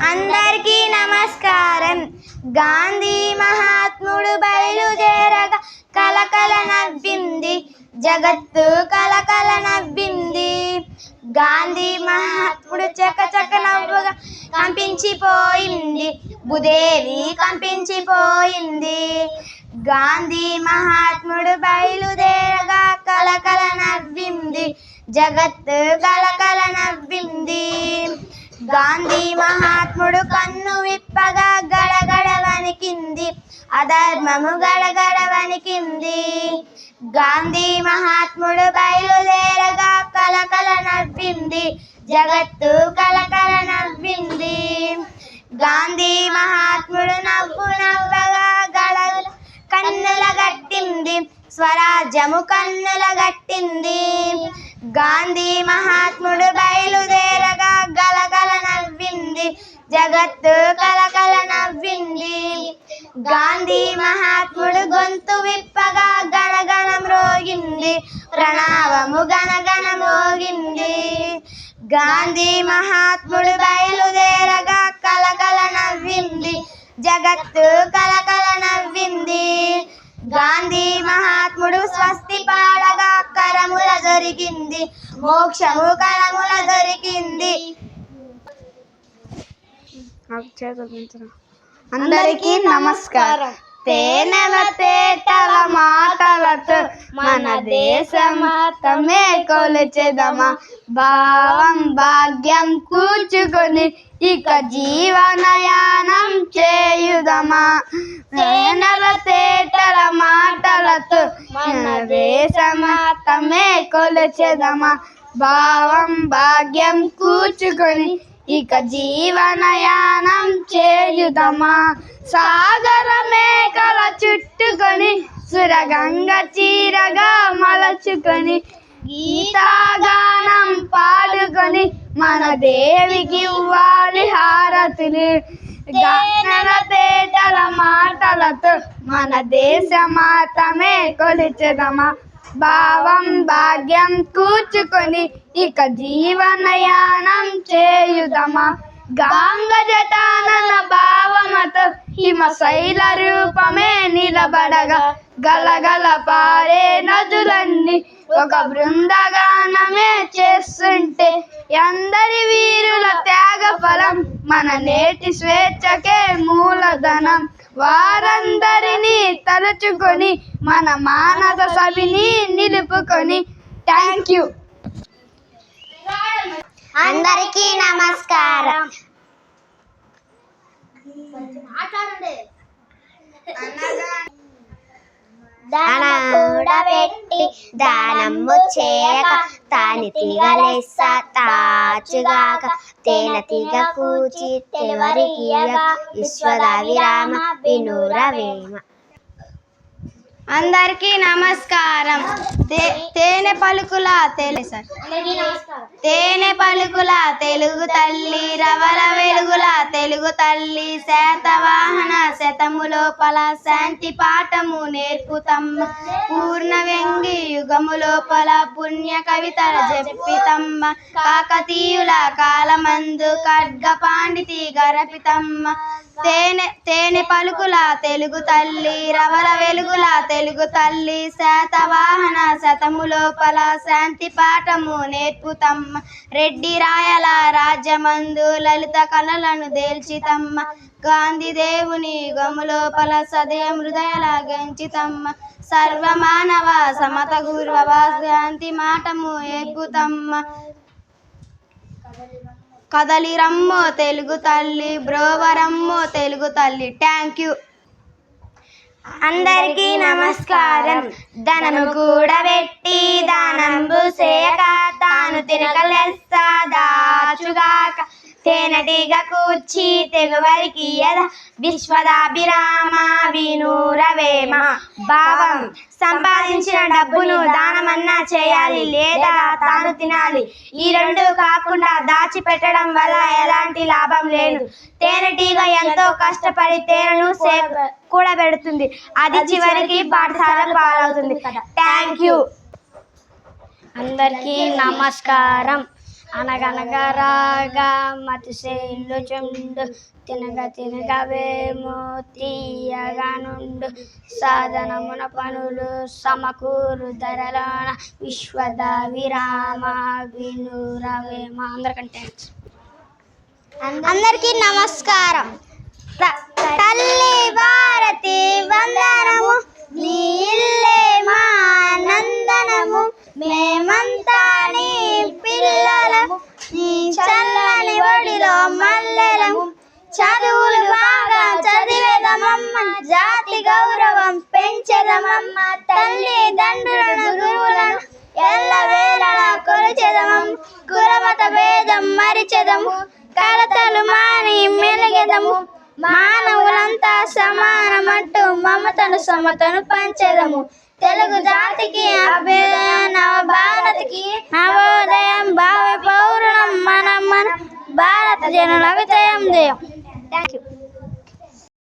అందరికీ నమస్కారం. గాంధీ మహాత్ముడు బయలుదేరగా కలకల నవ్వింది. జగత్తు కలకల నవ్వింది. గాంధీ మహాత్ముడు చకచక నవ్వుగా కంపించిపోయింది. భూదేవి కంపించిపోయింది. గాంధీ మహాత్ముడు బయలుదేరగా కలకల నవ్వింది. జగత్తు అధర్మము గడగడ వణికింది గాంధీ మహాత్ముడు బయలుదేరగా కలకల నవ్వింది. జగత్తు కలకల నవ్వింది. గాంధీ మహాత్ముడు నవ్వు నవ్వగా గడ కన్నుల గట్టింది స్వరాజ్యము కన్నుల గట్టింది గాంధీ మహాత్ముడు బయలుదేరగా గలగల నవ్వింది. జగత్తు కలకల నవ్వింది. గాంధీ మహాత్ముడు గొంతు విప్పగా గణగణ మ్రోగింది. ప్రణామము గణగణ మోగింది. గాంధీ మహాత్ముడు బయలుదేరగా కలకల నవ్వింది. జగత్తు కలకల నవ్వింది. గాంధీ మహాత్ముడు స్వస్తి పాడగా కరముల దొరికింది. మోక్షము కరముల దొరికింది. అందరికీ నమస్కారం. తేనెల తేటల మాటలతో మన దేశమాతమే కొలిచెదమా? భావం భాగ్యం కూర్చుకొని ఇక జీవనయానం చేయుదమా? తేనెల తేటల మాటలతో మన దేశమాతమే కొలిచెదమా? భావం భాగ్యం కూర్చుకొని ఇక జీవనయానం చేయుదమా? సాగర మేకల చుట్టుకొని సురగంగ చీరగా మలచుకొని గీతాగానం పాడుకొని మన దేవికి ఇవ్వాలి హారతులు. గన్నెల తేటల మాటలతో మన దేశ మాతమే కొలిచెదమా? భావం భాగ్యం కూర్చుకొని ఇక జీవనయానం చేయుదమా? గాంగ జటానన భావమతో హిమ శైల రూపమే నిలబడగా గలగల పారే నదులన్నీ ఒక బృందగానమే చేస్తుంటే అందరి వీరుల త్యాగ ఫలం మన నేటి స్వేచ్ఛకే మూలధనం. వారందరినీ తలుచుకొని మన మానవ సభిని నిలుపుకొని. థ్యాంక్ యూ అందరికీ నమస్కారం. దానమూడబెట్టి దానము చేయక తాని తీగలెస్స తాచుగాక తేన తీగ కూచి తెవరికి విశ్వద విరామ వినురవేమ అందరికీ నమస్కారం. తేనె పలుకుల తెలుగు తేనె పలుకుల తెలుగు తల్లి రవల వెలుగుల తెలుగు తల్లి శాతవాహన శతము లోపల శాంతి పాఠము నేర్పుతమ్మ పూర్ణ వ్యంగి యుగము లోపల పుణ్య కవితల జప్పితమ్మ కాకతీయుల కాలమందు ఖడ్గ పాండితి గరపితమ్మ తేనె తేనె పలుకుల తెలుగు తల్లి రవల వెలుగుల తెలుగు తల్లి శాతవాహన శతము లోపల శాంతి పాఠము నేర్పుతమ్మ రెడ్డి రాయల రాజ్యమందు లలిత కళలను దేల్చితమ్మ గాంధీ దేవుని గములోపల లోపల సదయ హృదయల గంచితమ్మ సర్వమానవ సమత గురువ శాంతి మాటము ఏర్పుతమ్మ కదలిరమ్మో తెలుగు తల్లి బ్రోవరమ్మో తెలుగు తల్లి. థ్యాంక్ యూ అందరికీ నమస్కారం. ధనము కూడబెట్టి దానంబు చేయక తాను తినకలెస్స దాచుగాక. తేనెటీగ కూర్చి తెగువరికి విశ్వదాభిరామ వినూరవేమ. భావం సంపాదించిన డబ్బును దానమన్నా చేయాలి లేదా తాను తినాలి. ఈ రెండు కాకుండా దాచిపెట్టడం వల్ల ఎలాంటి లాభం లేదు. తేనెటీగ ఎంతో కష్టపడి తేనెను సే కూడబెడుతుంది అది చివరికి పాఠశాల పాలవుతుంది. థ్యాంక్ యూ అందరికీ నమస్కారం. అనగనగా రాగా మతిశైలు చుండు తినగ తినగవేమో తీయగా నుండు సాధనమున పనులు సమకూరు ధరలోన విశ్వద విరామ వినురవేమ అందరికంటే అందరికీ నమస్కారం. చదువులు బాగా చదివేదమమ్మ జాతి గౌరవం పెంచెదమమ్మ తల్లి దండ్రులను గురువులను ఎల్ల వేళలా కొలిచెదమమ్మ కులమత భేదం మరిచెదము కలతలు మాని మెలిగెదము. మానవులంతా సమానమంటూ మమతను సమతను పంచెదము. తెలుగు జాతికి అభ్యుదయ నవ భారతికి నవోదయం భావ పౌరుణం మనం మన భారత జనుల జయం జయం